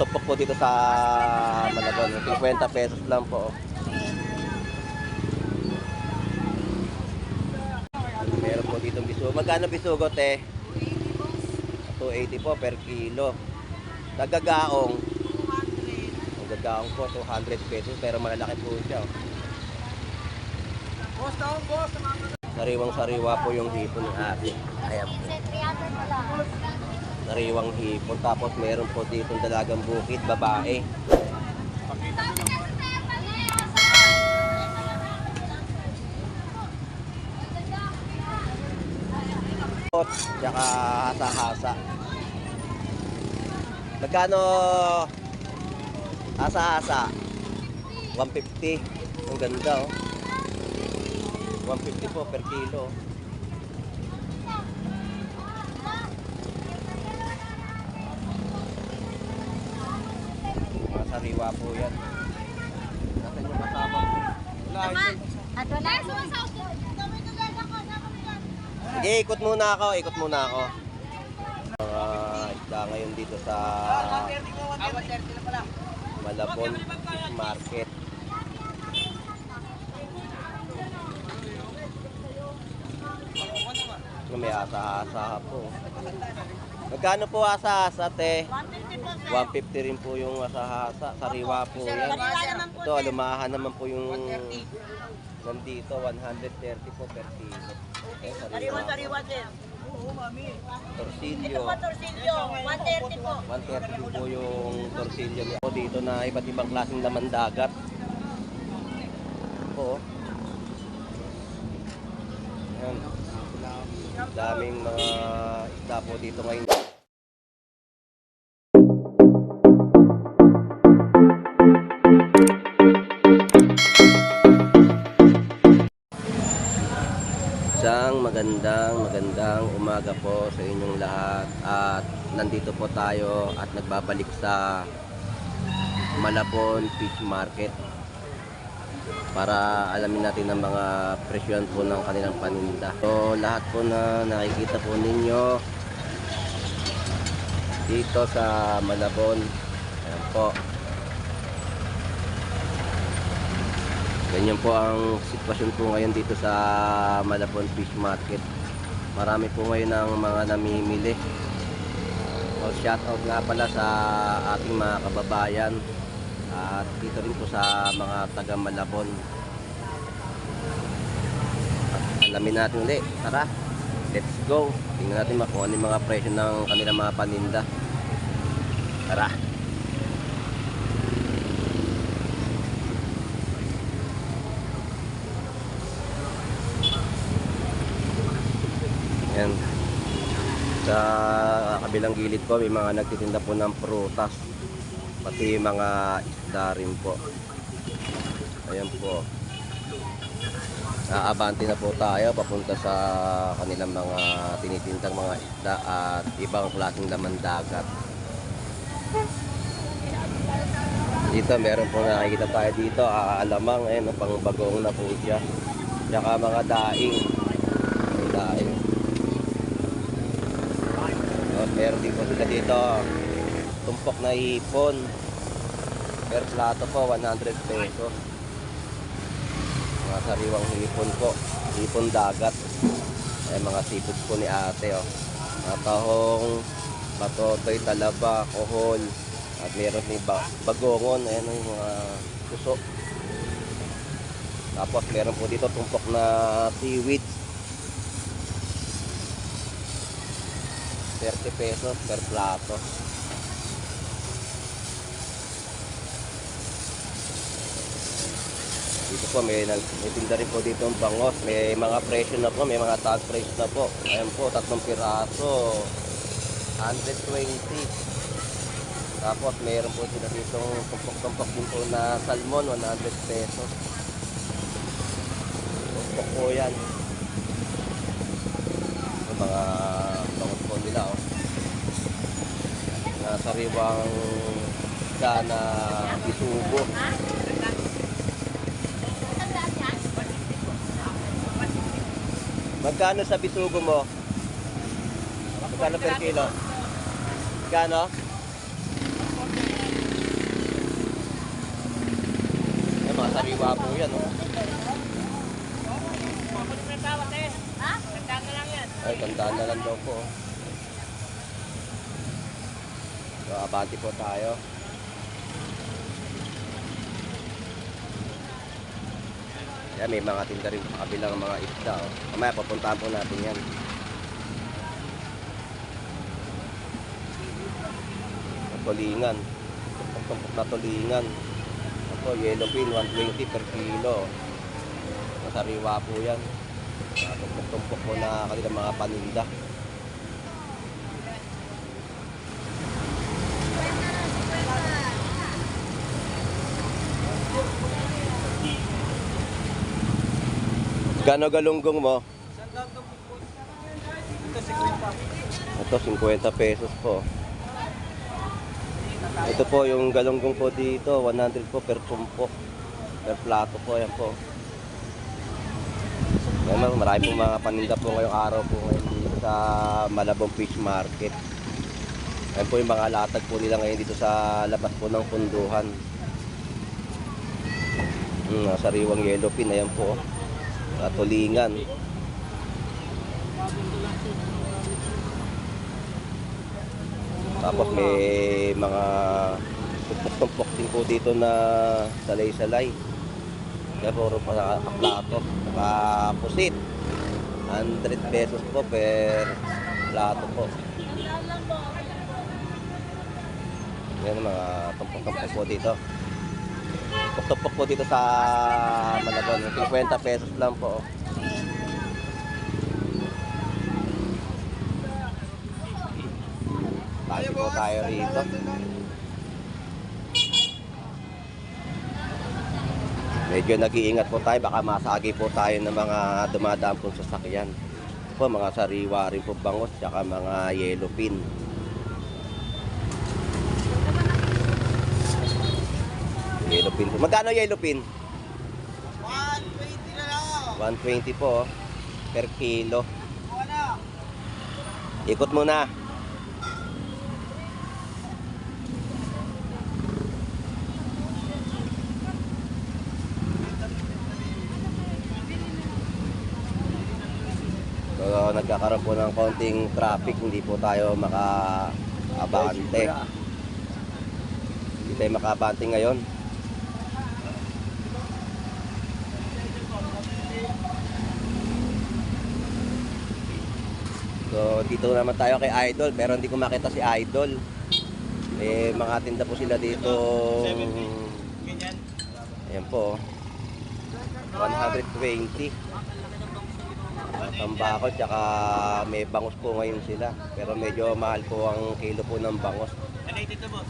tupok po dito sa Malabon. 50 pesos lang po. Meron po dito bisugo. Magkano bisugo, te? 280 po per kilo. Nagagaong. Ang gagaong po, 200 pesos. Pero malalaki po siya. oh. Boss daw, boss. Sariwang sariwa po yung hipon ni ate. Ayan po. Sariwang hipon. Tapos meron po dito dalagang bukid, babae. Tsaka hasa-hasa. Magkano hasa-hasa? 150. Ang ganda oh. 150 po per kilo. Sariwa po yan. Nasaan yung kasama ko? Wala. Ato na. Sige, ikot muna ako. Ikot muna ako. Mga isda ngayon dito sa Awan 30 na pala. Malabon Fish Market. May asa-asa po. Magkano po asa-asa, te? 150 rin po yung asa-asa. Sariwa po yan. Ito, alumahan naman po yung nandito. 130 po per kilo. Eh, sariwa. Sariwa din. Oo, mami. Torsilyo. Torsilyo, 130 po. 130 po po yung torsilyo niya. Po dito na iba't ibang klaseng laman dagat. Po. Ayan. Daming mga isda po dito ngayon. Isang magandang magandang umaga po sa inyong lahat at nandito po tayo at nagbabalik sa Malabon Fish Market para alamin natin ang mga presyon po ng kanilang paninda. So lahat po na nakikita po ninyo dito sa Malabon. Ayan po. Ganyan po ang sitwasyon po ngayon dito sa Malabon Fish Market. Marami po ngayon ang mga namimili. So, shout out nga pala sa ating mga kababayan at dito rin po sa mga taga Malabon. Alamin natin ulit. Tara, let's go. Tingnan natin kung ano mga presyo ng kanilang mga paninda. Tara. Yan. Sa kabilang gilid po, may mga nagtitinda po ng prutas. Pati mga isda rin po. Ayan po. Aabante na po tayo papunta sa kanilang mga tinitindang mga isda at ibang klaseng laman dagat. Dito meron po nakikita tayo dito, aalamang, eh, no, pang bagong na po siya. Tsaka mga daing. May daing. Oh, meron din po sila dito. Tumpok na ipon. Per plato po, 100 pesos. Mga sariwang hipon po. Hipon dagat. Ay, mga seafood po ni ate. Oh. Mga tahong, matotoy, talaba, kohol. At meron din ba bagongon. Ayan yung mga puso. Tapos meron po dito tumpok na seaweed. 30 pesos per plato. Dito po may, may tinda rin po dito ang bangos. May mga presyo na po, may mga tag price na po. Ayan po, tatlong piraso. 120. Tapos mayroon po sila dito tumpok-tumpok din po na salmon, 100 pesos. Tumpok po yan. Mga sariwang daan na Bisugo. Magkano sa Bisugo mo? Magkano per kilo? Magkano? Yan, mga sariwa po yan. Oh. Ay, tandaan na lang daw po. Oh. So, abante po tayo. Yan, may mga tinda rin kabilang mga isda. Oh. Mamaya, papuntahan po natin yan. Tulingan. Tumpok na tulingan. Ito, yellow pin, 120 per kilo. Masariwa po yan. Ah, Tumpok-tumpok po na kanilang mga paninda. Gano galunggong mo? Ito, 50 pesos po. Ito po yung galunggong po dito, 100 po per tumpok. Per plato po, yan po. Yan, marami pong mga paninda po ngayong araw po ngayon dito sa Malabong Fish Market. Yan po yung mga latag po nila ngayon dito sa labas po ng punduhan. Hmm, sariwang yellow pin, ayan po. Tulingan. Tapos may mga tumpok-tumpok din po dito na salay-salay. Kaya puro pa plato. Saka pusit. 100 pesos po per plato po. Yan mga tumpok-tumpok po dito. Tumpok-tumpok po dito sa Malabon. 50 pesos lang po. Tayo po tayo rito. Medyo nag-iingat po tayo, baka masagi po tayo ng mga dumadaan pong sasakyan. Po, mga sariwa rin po bangos, tsaka mga yellow pin. Yellow pin. Magkano yellow pin? 120 na lang. 120 po, oh, per kilo. Ikot mo na. So, nagkakaroon po ng konting traffic, hindi po tayo makaabante. Hindi tayo makaabante ngayon. So, dito naman tayo kay Idol, pero hindi ko makita si Idol. Eh, mga tinda po sila dito. Ganyan. Ayan po. 120. Tambako, tsaka may bangus po ngayon sila. Pero medyo mahal po ang kilo po ng bangus. Ano ito boss?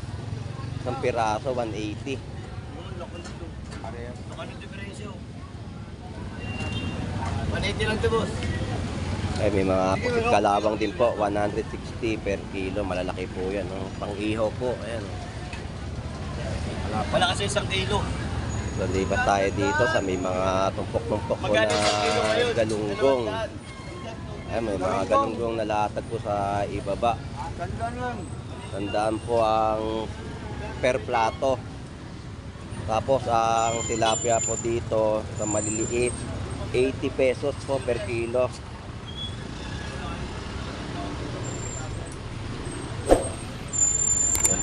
Isang piraso, 180. Yung lokal diferensyo. 180 lang ito boss. Ay, may mga pusit kalawang din po, 160 per kilo. Malalaki po yan. No? Pang-ihaw po. Ayan. Wala kasi isang kilo. So, lipat tayo dito sa may mga tumpok-tumpok po na galunggong. Dalawang Ay, may mga galunggong na latag po sa ibaba. Tandaan po ang per plato. Tapos ang tilapia po dito sa maliliit, 80 pesos po per kilo.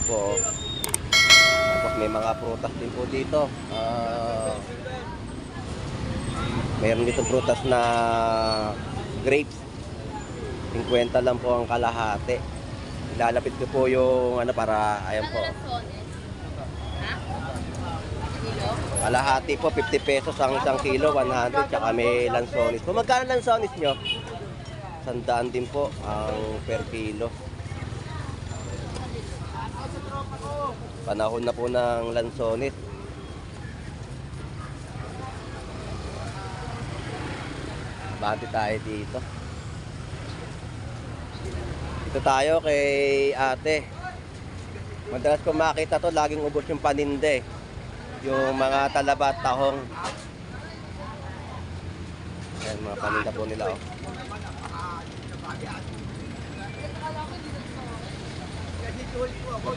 Po. Tapos may mga prutas din po dito. Ah, meron dito prutas na grapes. 50 lang po ang kalahati. Lalapit ko po yung ano para ayan po. Kalahati po 50 pesos ang isang kilo, 100 tsaka may lansonis. Kung magkano lansonis nyo? Sandaan din po ang per kilo. Panahon na po ng lansonis. Bati tayo dito. Dito tayo kay ate. Madalas ko makita to, laging ubos yung paninde. Yung mga talaba at tahong. Ayan, mga paninda po nila. Oh.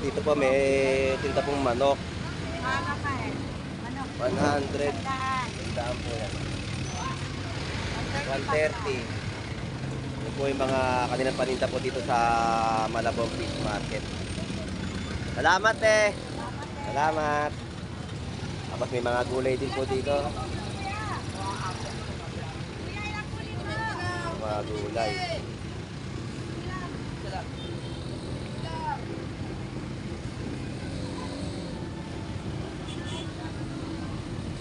Dito po may tinta pong manok. Maaga ka eh. Ano? 100. Daan. Tandaan po yan. 130. Yun po yung mga kanilang paninda po dito sa Malabong Fish Market. Salamat eh! Salamat! Tapos may mga gulay din po dito. Mga gulay.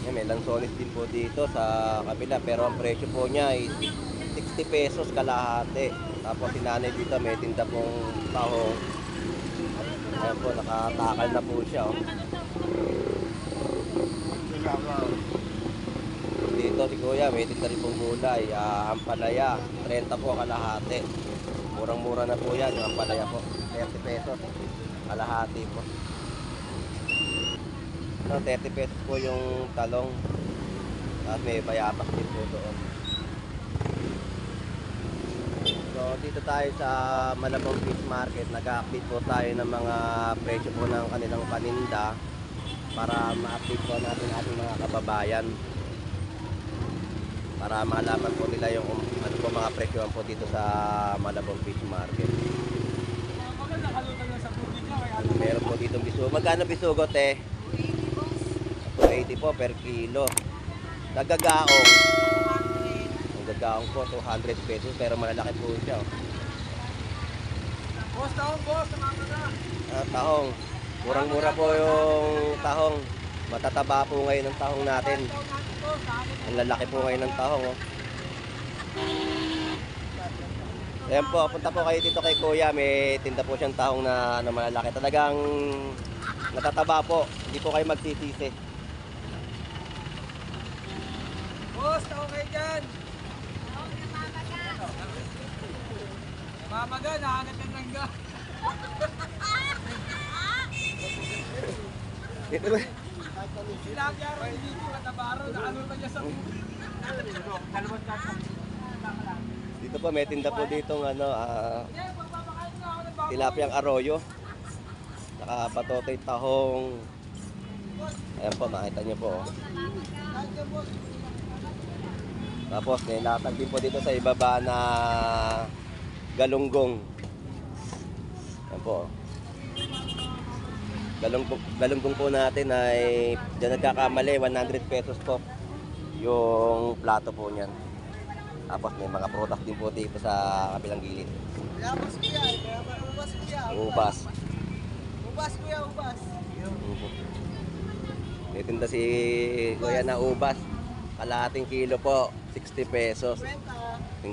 Yan, may lansones din po dito sa kabila pero ang presyo po niya ay 60 pesos kalahati. Tapos si dito may tinda pong tahong. Ayan po, nakatakal na po siya. Oh. Dito si Kuya, may tinda rin pong gulay. Ah, ampalaya, 30 po kalahati. Murang-mura na po yan, yung ampalaya po. 30 pesos kalahati po. No, 30 pesos po yung talong. At may bayabas din po doon. So, dito tayo sa Malabong Fish Market. Nag-update po tayo ng mga presyo po ng kanilang paninda para ma-update po natin ating mga kababayan. Para malaman po nila yung ano po mga presyoan po dito sa Malabong Fish Market. Meron po dito bisugo. Magkano bisugo, te? 280 po per kilo. Nagagaong. Ang gagaong po, 200 pesos. Pero malalaki po siya. oh. Boss, taong boss, tumama na. Ah, tahong. Murang-mura po yung tahong. Matataba po ngayon ang tahong natin. Ang lalaki po ngayon ng tahong. Oh. Ayan po, punta po kayo dito kay Kuya. May tinda po siyang tahong na ano, malalaki. Talagang natataba po. Hindi po kayo magsisisi. Boss, taong kayo dyan. Mamaga, nakagat ng langga. Dito ba? Sinabi araw, hindi ko katabaro, naano pa niya sa. Dito po, may tinda po dito ng ano, ah, tilapiyang arroyo. Saka patotoy tahong. Ayan po, makita niyo po. oh. Tapos may latag din po dito sa ibaba na galunggong. Ayan po. Galunggong, galunggong po natin ay dyan nagkakamali, 100 pesos po yung plato po niyan. Tapos may mga prutas din po dito sa kabilang gilid. Mas kuya, ubas kuya. Ubas. Ubas kuya, ubas. May tinda si Kuya na ubas. Kalahating kilo po, 60 pesos.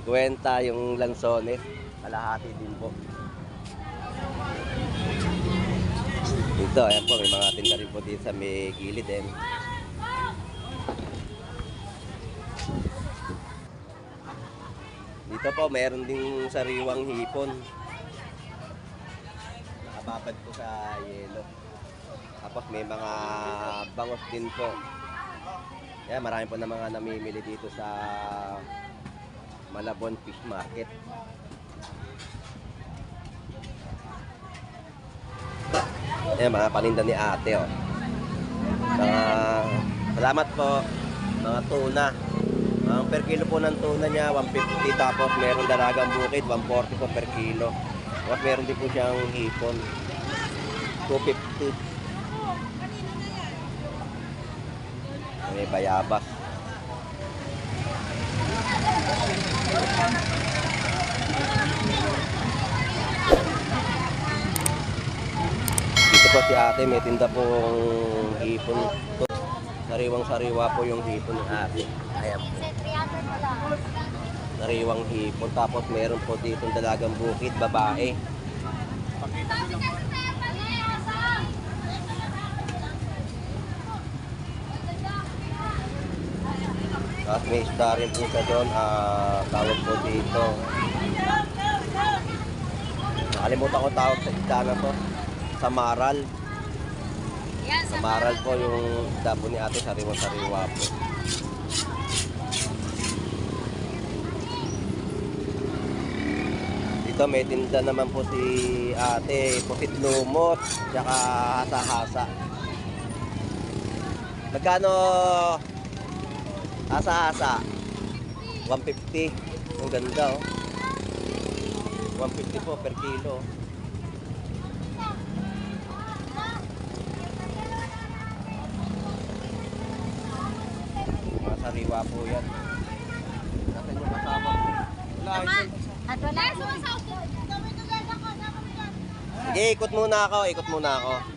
Kwenta. 50 yung lansones. Kalahati din po. Dito, ayan po, may mga tinda rin po dito sa may gilid din. Dito po, mayroon ding sariwang hipon. Nakababad po sa yelo. Tapos may mga bangos din po. Yan, marami po na mga namimili dito sa Malabon Fish Market. Yan, mga paninda ni ate, oh. Mga, salamat po. Mga tuna. Ang per kilo po ng tuna niya, 150. Tapos meron dalagang bukid, 140 po per kilo. Tapos meron din po siyang hipon. 250. May bayabas. Dito po si ate, may tinda pong hipon. Sariwang sariwa po yung hipon ni ate. Ayan po. Sariwang hipon. Tapos meron po dito dalagang bukid, babae. Tapos may isda rin po siya doon. Ah, tawag po dito. Nakalimutan ko tawag sa isda na to. Samaral. Samaral po yung isda po ni ate. Sariwa-sariwa po. Dito may tinda naman po si ate. Pusit lumot. Tsaka hasa-hasa. Magkano asa-asa? 150. Ang ganda oh. 150 po per kilo. Mga sariwa po yan. Nasaan yung kasama ito. At wala. Sige, ikot muna ako. Ikot muna ako.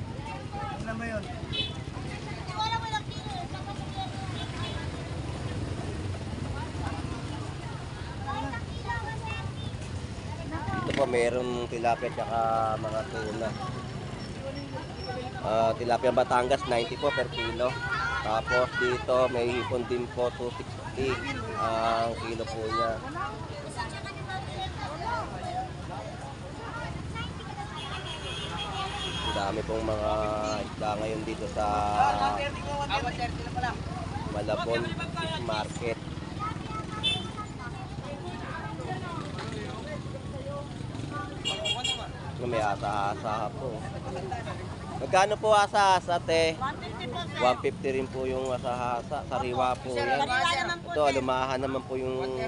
Meron tilapia tsaka mga tuna. Ah, tilapia Batangas, 90 po per kilo. Tapos dito, may hipon din po, 260 ang kilo po niya. Ang dami pong mga isda ngayon dito sa 130 na pala. Malabon Fish Market. May asa-asa po. Magkano po asa-asa, te? 150 rin po yung asa-asa. Sariwa po yan. Ito, alumahan naman po yung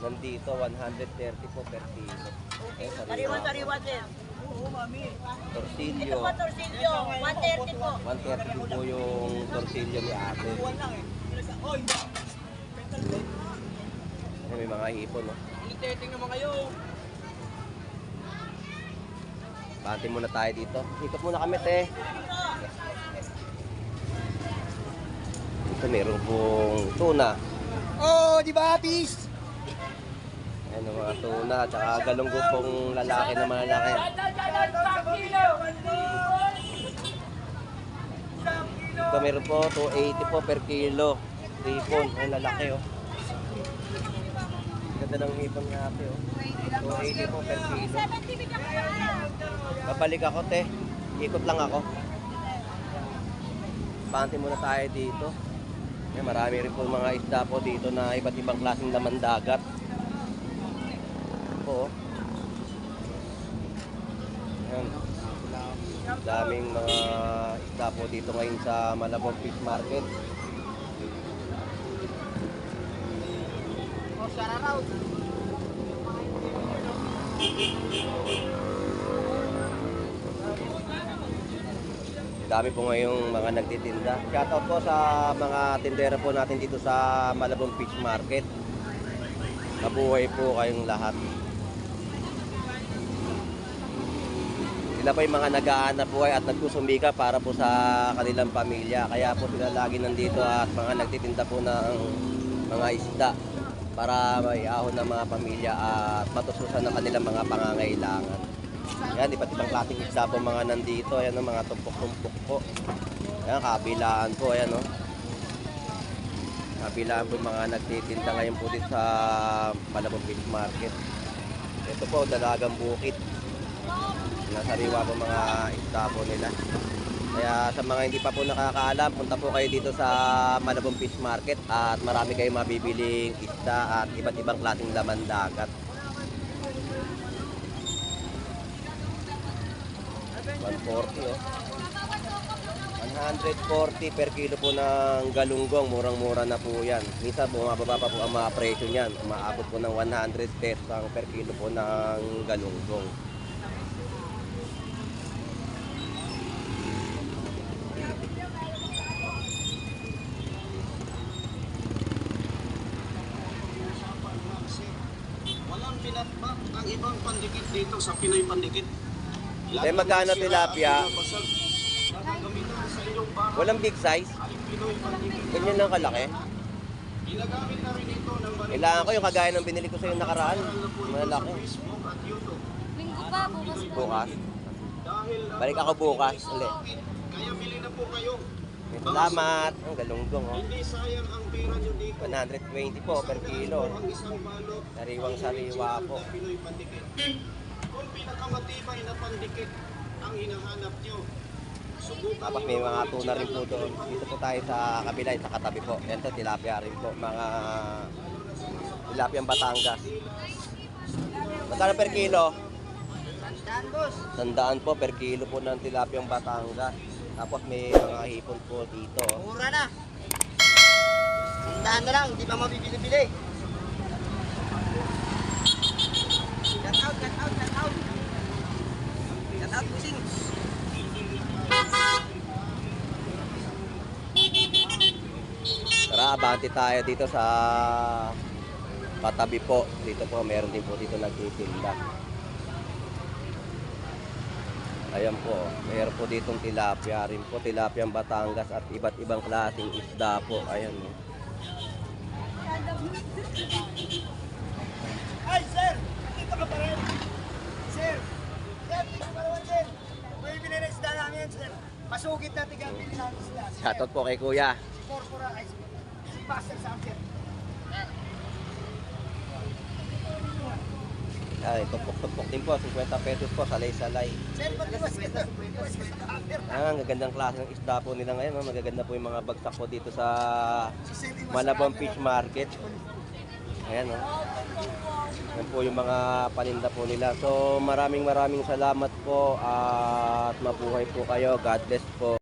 nandito. 130 po per kilo. Eh, sariwa. Sariwa din. Oo, mami. Torsilyo. Torsilyo, 130 po. 130 din po yung torsilyo ni ate. May mga hipon, no? initeteng naman kayo. Bante muna tayo dito. Ikot muna kami, te. Ito meron pong tuna. Oh, di ba, Apis? Ano mga tuna, tsaka galunggo pong lalaki na malalaki. Ito meron po 280 po per kilo. Hipon, ang lalaki oh. Ganda ng hipon nga ate oh. 280 po per kilo. Babalik ako te. Ikot lang ako. Panty muna tayo dito. Eh, marami rin po mga isda po dito na iba't ibang klaseng laman dagat. Po. Ayan. Daming mga isda po dito ngayon sa Malabon Fish Market. Oh, Sarah Raw. Dami po ngayong mga nagtitinda. Shoutout po sa mga tindera po natin dito sa Malabon Fish Market. Mabuhay po kayong lahat. Sila po yung mga nag-aanap buhay at nagsusumika para po sa kanilang pamilya. Kaya po sila lagi nandito at mga nagtitinda po ng mga isda para may ahon ng mga pamilya at matususan ng kanilang mga pangangailangan. Yan, iba't ibang klaseng isda po mga nandito. Ayan, oh, mga tumpok-tumpok po. Ayan, kabilaan po. Ayan, oh. Kabilaan po mga nagtitinda ngayon po dito sa Malabong Fish Market. Ito po, dalagang bukit. Nasariwa po mga isda po nila. Kaya sa mga hindi pa po nakakaalam, punta po kayo dito sa Malabong Fish Market at marami kayong mabibiling isda at iba't ibang klaseng laman dagat. 140 oh. 140 per kilo po ng galunggong, murang-mura na po yan. Minsan bumababa pa po ang mga presyo niyan. Umaabot po ng 100 pesos per kilo po ng galunggong. Walang pinatbat ang ibang pandikit dito sa Pinoy Pandikit. Eh, magkano tilapia? Walang big size. Ganyan lang kalaki. Kailangan ko yung kagaya ng binili ko sa yung nakaraan. Malaki. Linggo pa, bukas pa. Bukas. Balik ako bukas. Uli. Kaya bili na po kayo. Salamat. Ang galunggong oh. Hindi sayang ang pera nyo dito. 120 po per kilo. Ang isang balot Sariwang sariwa po. Pinakamatibay na pandikit ang hinahanap nyo, Tapos may mga tuna rin po doon. Dito po tayo sa kabila, sa katabi po. Yan to, tilapia rin po. Mga tilapiang Batangas. Magkano per kilo? Sandaan, boss. Sandaan po per kilo po ng tilapiang Batangas. Tapos may mga hipon po dito. Mura na. Tindahan na lang, hindi pa mabibili-bili. Cut out, cut out, cut out. Cut out, pusing. Tara, abante tayo dito sa patabi po. Dito po, meron din po dito nagtitinda. Ayan po, meron po ditong tilapia rin po, tilapiang Batangas at iba't ibang klaseng isda po. Ayan. oh. Ay, sir! Dito ka pa rin. Sir! Sir, dito ka naman, sir. Na isda namin sir. Masugit na tiga bili namin isda. Shoutout po kay Kuya. Si Corpora, ay si si Pastor Sam, sir. Ay, tupok-tupok din po, 50 pesos po, salay-salay. Ah, ang gagandang klase ng isda po nila ngayon. oh. Magaganda po yung mga bagsak po dito sa Malabang. Fish Market. Ayan oh. Yan po yung mga paninda po nila. So maraming maraming salamat po at mabuhay po kayo. God bless po.